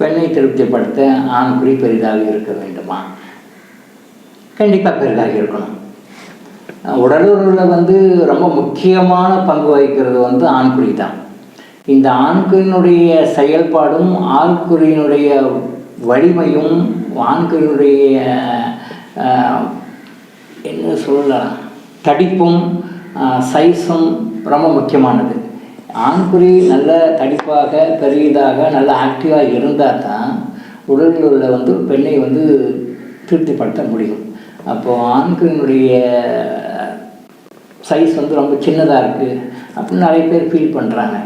பெண்ணை திருப்திப்படுத்த ஆண்குறி பெரிதாக இருக்க வேண்டுமா? கண்டிப்பாக பெரிதாக இருக்கணும். உடலூரில் வந்து ரொம்ப முக்கியமான பங்கு வகிக்கிறது வந்து ஆண்குறி தான் இந்த ஆண்குறியினுடைய செயல்பாடும் ஆண்குறியினுடைய வலிமையும் ஆண்குறியினுடைய என்ன சொல்லலாம் தடிப்பும் சைஸும் ரொம்ப முக்கியமானது. ஆண்குறி நல்ல தடிப்பாக பெரியதாக நல்ல ஆக்டிவாக இருந்தால் தான் உடலில் உள்ள வந்து பெண்ணை வந்து திருப்திப்படுத்த முடியும். அப்போது ஆண்குறியினுடைய சைஸ் வந்து ரொம்ப சின்னதாக இருக்குது அப்படின்னு நிறைய பேர் ஃபீல் பண்ணுறாங்க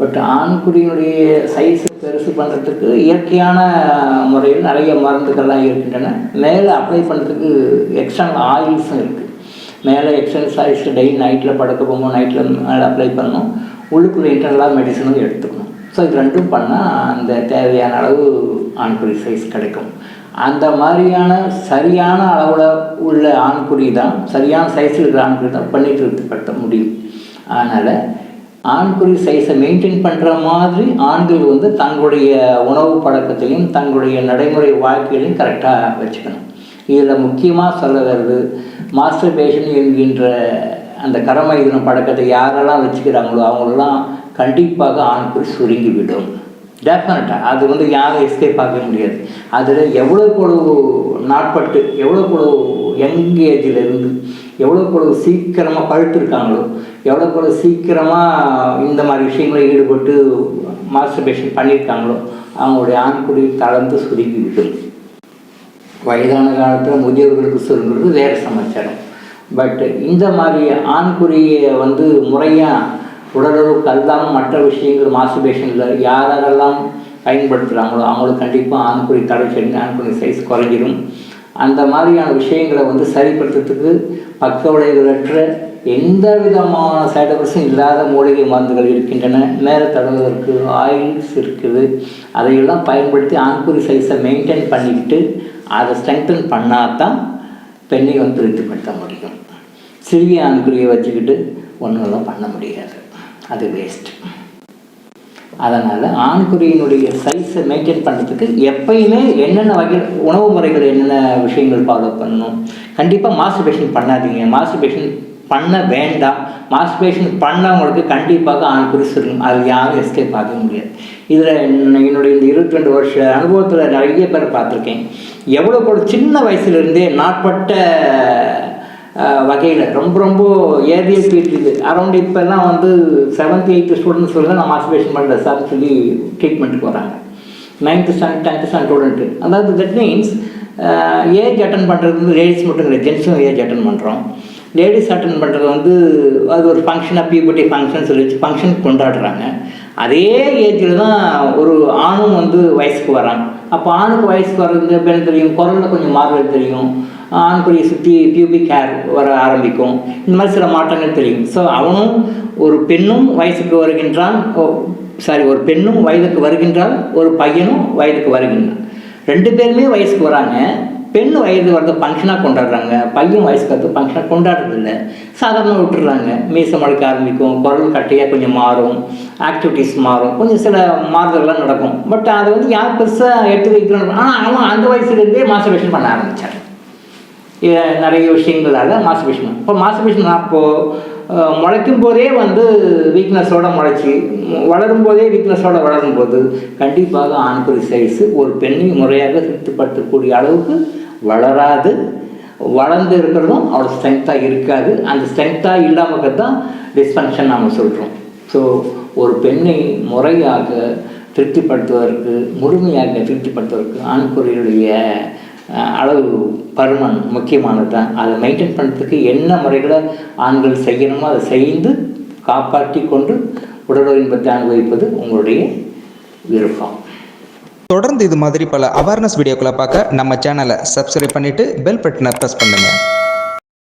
பட் ஆண்குறியினுடைய சைஸை பெருசு பண்ணுறதுக்கு இயற்கையான முறையில் நிறைய மருந்துகள்லாம் இருக்கின்றன. மேலே அப்ளை பண்ணுறதுக்கு எக்ஸ்டர்னல் ஆயில்ஸும் இருக்குது மேலே எக்ஸ்டர்னல் ஆயில்ஸ் டெய்லி நைட்டில் படுக்க போகும்போது நைட்டில் மேலே அப்ளை பண்ணணும். உள்ளுக்குள்ளே இன்டர்னலாக மெடிசனும் எடுத்துக்கணும். ஸோ இது ரெண்டும் பண்ணால் அந்த தேவையான அளவு ஆண்குறி சைஸ் கிடைக்கும். அந்த மாதிரியான சரியான அளவில் உள்ள ஆண்குறி தான் சரியான சைஸில் இருக்கிற ஆண்குறி தான் பண்ணி திருப்திப்படுத்த முடியும். அதனால் ஆண்குறி சைஸை மெயின்டைன் பண்ணுற மாதிரி ஆண்கள் வந்து தங்களுடைய உணவு பழக்கத்தையும் தங்களுடைய நடைமுறை வாழ்க்கையிலையும் கரெக்டாக வச்சுக்கணும். இதில் முக்கியமாக சொல்ல வருது மாஸ்டர் பேஷன் என்கின்ற அந்த கரமைதின பழக்கத்தை யாரெல்லாம் வச்சுக்கிறாங்களோ அவங்களெல்லாம் கண்டிப்பாக ஆண்குறி சுருங்கிவிடும். டெஃபினட்டாக அது வந்து யாரும் எஸ்கேப் ஆக முடியாது. அதில் எவ்வளோக்கு நாட்பட்டு எவ்வளோக்கு யங் ஏஜிலேருந்து எவ்வளோக்கு சீக்கிரமாக பழுத்திருக்காங்களோ எவ்வளோக்கு சீக்கிரமாக இந்த மாதிரி விஷயங்களில் ஈடுபட்டு மாஸ்டர்பேஷன் பண்ணியிருக்காங்களோ அவங்களுடைய ஆண்குடி தளர்ந்து சுருங்கி விடும் வயதான காலத்தில் முதியோர்களுக்கு சொல்கிறது வேறு சமாச்சாரம். பட் இந்த மாதிரி ஆண்குறியை வந்து முறையாக உடலுறவுக்கு அல்லாமல் மற்ற விஷயங்கள் மாசுபேஷனில் யாரெல்லாம் பயன்படுத்துகிறாங்களோ அவங்களுக்கு கண்டிப்பாக ஆண்குறி தடை செடி ஆண்குறி சைஸ் குறைஞ்சிடும் அந்த மாதிரியான விஷயங்களை வந்து சரிப்படுத்துறதுக்கு பக்க விளைவுகளற்ற எந்த விதமான சைடு எஃபெக்ட்ஸும் இல்லாத மூலிகை மருந்துகள் இருக்கின்றன. மேலே தடவுவதற்கு ஆயில்ஸ் இருக்குது. அதையெல்லாம் பயன்படுத்தி ஆண்குறி சைஸை மெயின்டைன் பண்ணிக்கிட்டு அதை ஸ்ட்ரெங்தன் பண்ணால் தான் பெண்ணை வந்து திருப்திப்படுத்த முடியும். சிறிய ஆண்குறியை வச்சுக்கிட்டு ஒன்றும் பண்ண முடியாது. அது வேஸ்ட் அதனால் ஆண்குறியினுடைய சைஸை மெயின்டைன் பண்ணுறதுக்கு எப்பயுமே என்னென்ன வகை உணவு முறைகள் என்னென்ன விஷயங்கள் ஃபாலோ பண்ணணும்? கண்டிப்பாக மாஸ்டர்பேஷன் பண்ணாதீங்க. மாஸ்டர்பேஷன் பண்ண வேண்டாம். மாஸ்டர்பேஷன் பண்ணவங்களுக்கு கண்டிப்பாக ஆண்குறி சுருங்கும் அது யாரும் எஸ்கேப் ஆக முடியாது. இதில் என்னுடைய இந்த இருபத்தி ரெண்டு வருஷ அனுபவத்தில் நிறைய பேர் பார்த்துருக்கேன். எவ்வளோ கூட சின்ன வயசுலேருந்தே நாட்பட்ட வகையில் ரொம்ப ரொம்ப ஏரிய இருக்குது அரௌண்ட் இப்போல்லாம் வந்து செவன்த் எயித்து ஸ்டூடெண்ட்ஸ் வந்து நான் மாஸ்டர்பேஷன் பண்ணுற சார் சொல்லி ட்ரீட்மெண்ட்டுக்கு வராங்க ninth standard tenth standard student அதாவது தட் மீன்ஸ் ஏஜ் அட்டன் பண்ணுறது வந்து லேடிஸ் மட்டும் கிடையாது. ஜென்ஸும் ஏஜ் அட்டன் பண்ணுறோம் லேடிஸ் அட்டன் பண்ணுறது வந்து அது ஒரு ஃபங்க்ஷனாக பியூபர்ட்டி ஃபங்க்ஷன் சொல்லி வச்சு ஃபங்க்ஷன் கொண்டாடுறாங்க. அதே ஏஜில் தான் ஒரு ஆணும் வந்து வயசுக்கு வராங்க. அப்போ ஆணுக்கு வயசுக்கு வர்றது பெண் தெரியும்? குரலில் கொஞ்சம் மாறுதல் தெரியும். ஆண்குறியை சுற்றி பியூபிக் ஹேர் வர ஆரம்பிக்கும். இந்த மாதிரி சில மாற்றங்கள் தெரியும். ஸோ அவனும் ஒரு பெண்ணும் வயசுக்கு வருகின்றான். சாரி ஒரு பெண்ணும் வயதுக்கு வருகின்றால் ஒரு பையனும் வயதுக்கு வருகின்றான். ரெண்டு பேருமே வயசுக்கு வராங்க. பெண் வயது வந்து ஃபங்க்ஷனாக கொண்டாடுறாங்க. பையன் வயசுக்கு வந்து ஃபங்க்ஷனாக கொண்டாடுறதில்லை. சாதாரணமாக விட்டுறாங்க. மீசை முளைக்க ஆரம்பிக்கும். குரல் கட்டையாக கொஞ்சம் மாறும். ஆக்டிவிட்டீஸ் மாறும். கொஞ்சம் சில மாறுதல்லாம் நடக்கும். பட் அதை வந்து யார் பெருசாக எடுத்து வைக்கணும் ஆனால் அவன் அந்த வயசுலேருந்தே மாஸ்டர்பேஷன் பண்ண ஆரம்பித்தார் நிறைய விஷயங்களால் மாஸ்டர்பேஷன் இப்போ மாஸ்டர்பேஷன் அப்போது முளைக்கும் போதே வந்து வீக்னஸோடு முளைச்சி வளரும் போதே வீக்னஸோடு வளரும் போது கண்டிப்பாக ஆண்குறி சைஸு ஒரு பெண்ணை முறையாக திருப்திப்படுத்தக்கூடிய அளவுக்கு வளராது. வளர்ந்து இருக்கிறதும் அவ்வளோ ஸ்ட்ரென்த்தாக இருக்காது. அந்த ஸ்ட்ரென்த்தாக இல்லாமல் தான் டிஸ்ஃபங்க்ஷன் நாம் சொல்கிறோம் ஸோ ஒரு பெண்ணை முறையாக திருப்திப்படுத்துவதற்கு முழுமையாக திருப்திப்படுத்துவதற்கு ஆண்குறியுடைய அளவு பருமன் முக்கியமானது தான் அதை மெயின்டைன் பண்ணுறதுக்கு என்ன முறைகளை ஆண்கள் செய்யணுமோ அதை செய்து காப்பாற்றி கொண்டு உடல் இன்பத்தை அனுபவிப்பது உங்களுடைய விருப்பம். தொடர்ந்து இது மாதிரி பல அவேர்னஸ் வீடியோக்களை பார்க்க நம்ம சேனலை சப்ஸ்கிரைப் பண்ணிவிட்டு பெல் பட்டனை ப்ரெஸ் பண்ணுங்கள்